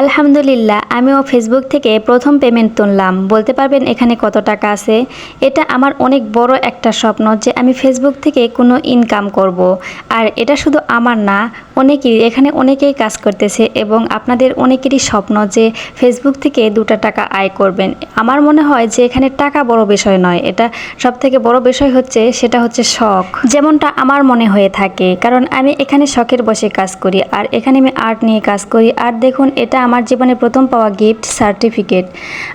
আলহামদুলিল্লাহ, আমিও ফেসবুক থেকে প্রথম পেমেন্ট তুললাম বলতে পারবেন এখানে কত টাকা আছে এটা আমার অনেক বড় একটা স্বপ্ন যে আমি ফেসবুক থেকে কোনো ইনকাম করব। আর এটা শুধু আমার না অনেকেই, এখানে অনেকেই কাজ করতেছে এবং আপনাদের অনেকেরই স্বপ্ন যে ফেসবুক থেকে দুটো টাকা আয় করবেন। আমার মনে হয় যে এখানে টাকা বড় বিষয় নয়, এটা সব থেকে বড় বিষয় হচ্ছে সেটা হচ্ছে শখ। যেমনটা আমার মনে হয়ে থাকে, কারণ আমি এখানে শখের বসে কাজ করি আর এখানে আমি আর্ট নিয়ে কাজ করি। আর দেখুন, এটা আমার জীবনে প্রথম পাওয়া গিফট সার্টিফিকেট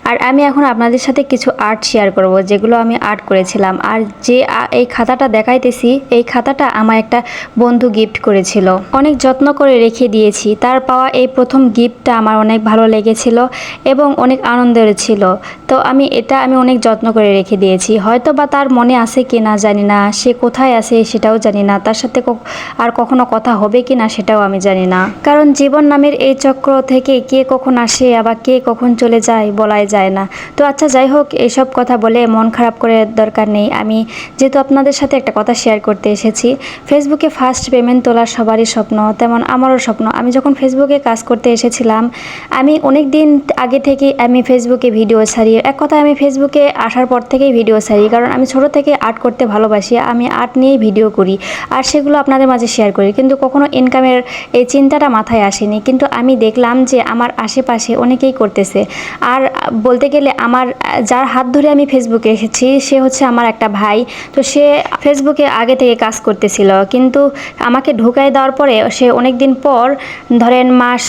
আর আমি এখন আপনাদের সাথে কিছু আর্ট শেয়ার করব, যেগুলো আমি আর্ট করেছিলাম। আর যে এই খাতাটা দেখাইতেছি, এই খাতাটা আমার একটা বন্ধু গিফট করেছিল। অনেক যত্ন করে রেখে দিয়েছি। তার পাওয়া এই প্রথম গিফটটা আমার অনেক ভালো লেগেছিল এবং অনেক আনন্দের ছিল। তো আমি এটা আমি অনেক যত্ন করে রেখে দিয়েছি। হয়তো বা তার মনে আছে কি না জানি না, সে কোথায় আছে সেটাও জানি না, তার সাথে আর কখনো কথা হবে কি না সেটাও আমি জানি না। কারণ জীবন নামের এই চক্র থেকে কে কখন আসে, আবার কে কখন চলে যায় বলাই যায় না। তো আচ্ছা যাই হোক এইসব কথা বলে মন খারাপ করে দরকার নেই। আমি যেহেতু আপনাদের সাথে একটা কথা শেয়ার করতে এসেছি ফেসবুকে ফার্স্ট পেমেন্ট তোলার সবারই স্বপ্ন। তেমন আমারও স্বপ্ন। আমি যখন ফেসবুকে কাজ করতে এসেছিলাম, আমি অনেক দিন আগে থেকে আমি ফেসবুকে ভিডিও ছাড়ি এক কথায় আমি ফেসবুকে আসার পর থেকেই ভিডিও ছাড়ি কারণ আমি ছোট থেকে আর্ট করতে ভালোবাসি, আমি আর্ট নিয়েই ভিডিও করি আর সেগুলো আপনাদের মাঝে শেয়ার করি। কিন্তু কখনো ইনকামের এই চিন্তাটা মাথায় আসেনি। কিন্তু আমি দেখলাম যে আমার আশেপাশে অনেকেই করতেছে। আর বলতে গেলে আমার, যার হাত ধরে আমি ফেসবুকে এসেছি, সে হচ্ছে আমার একটা ভাই। তো সে ফেসবুকে আগে থেকে কাজ করতেছিল। কিন্তু আমাকে ঢুকাই দেওয়ার পরে সে অনেক দিন পর, ধরেন মাস,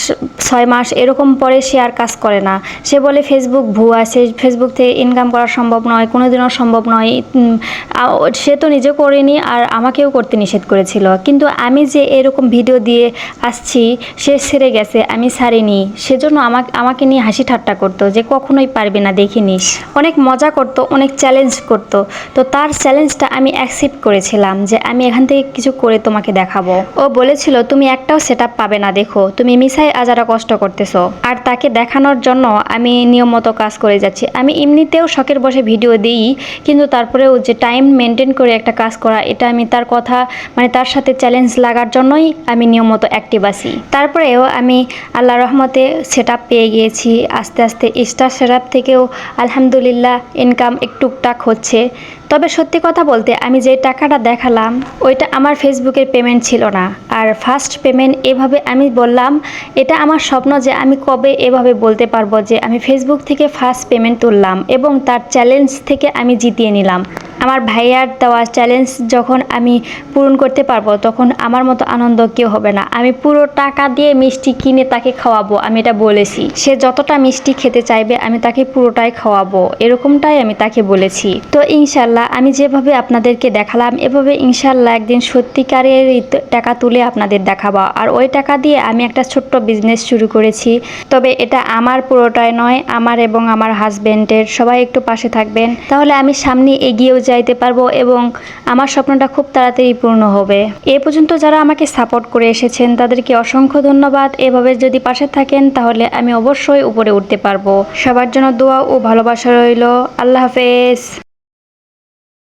ছয় মাস এরকম পরে সে আর কাজ করে না। সে বলে ফেসবুক ভুয়া সে ফেসবুক থেকে ইনকাম করা সম্ভব নয় কোনো দিনও সম্ভব নয়। সে তো নিজে করেনি আর আমাকেও করতে নিষেধ করেছিল। কিন্তু আমি যে এরকম ভিডিও দিয়ে আসছি, সে সেরে গেছে, আমি ছাড়িনি। সেজন্য আমাকে আমাকে নিয়ে হাসি ঠাট্টা করতো যে, কখনোই পারবে না, দেখিনি। অনেক মজা করতো, অনেক চ্যালেঞ্জ করতো। তো তার চ্যালেঞ্জটা আমি অ্যাকসেপ্ট করেছিলাম যে, আমি এখান থেকে কিছু করে তোমাকে দেখাবো। ও বলেছিল তুমি একটাও সেট পাবে না, দেখো। তুমি মিসাই আজারা কষ্ট করতেছো। আর তাকে দেখানোর জন্য আমি নিয়ম মতো কাজ করে যাচ্ছি। আমি এমনিতেও শখের বসে ভিডিও দিই, কিন্তু তারপরেও যে টাইম মেনটেন করে একটা কাজ করা, এটা আমি তার কথা মানে তার সাথে চ্যালেঞ্জ লাগার জন্যই আমি নিয়ম মতো অ্যাক্টিভ আছি। তারপরেও আমি আল্লাহ রহমতে সেট পেয়ে গিয়েছি। আস্তে আস্তে স্টার সেট থেকেও আলহামদুলিল্লাহ ইনকাম একটু টুকটাক হচ্ছে। তবে সত্যি কথা বলতে আমি যে টাকাটা দেখালাম, ওইটা আমার ফেসবুকের পেমেন্ট ছিল না। আর ফার্স্ট পেমেন্ট এভাবে আমি বললাম, এটা আমার স্বপ্ন যে আমি কবে এভাবে বলতে পারব যে আমি ফেসবুক থেকে ফার্স্ট পেমেন্ট তুললাম এবং তার চ্যালেঞ্জ থেকে আমি জিতিয়ে নিলাম। আমার ভাইয়ার দেওয়া চ্যালেঞ্জ যখন আমি পূরণ করতে পারব, তখন আমার মতো আনন্দ কেউ হবে না। আমি পুরো টাকা দিয়ে মিষ্টি কিনে তাকে খাওয়াবো, আমি এটা বলেছি। সে যতটা মিষ্টি খেতে চাইবে, আমি তাকে পুরোটাই খাওয়াবো। এরকমটাই আমি তাকে বলেছি। তো ইনশাল্লাহ আমি যেভাবে আপনাদেরকে দেখালাম, এভাবে ইনশাল্লাহ একদিন সত্যিকারের টাকা তুলে আপনাদের দেখাবো। আর ওই টাকা দিয়ে আমি একটা ছোট্ট বিজনেস শুরু করেছি। তবে এটা আমার পুরোটাই নয়, আমার এবং আমার হাজবেন্ডের সবাই একটু পাশে থাকবেন। তাহলে আমি সামনে এগিয়েও যাইতে পারব এবং আমার স্বপ্নটা খুব তাড়াতাড়ি পূর্ণ হবে। এ পর্যন্ত যারা আমাকে সাপোর্ট করে এসেছেন, তাদেরকে অসংখ্য ধন্যবাদ। এভাবে যদি পাশে থাকেন, তাহলে আমি অবশ্যই উপরে উঠতে পারব। সবার জন্য দোয়া ও ভালোবাসা রইল। আল্লাহ হাফেজ।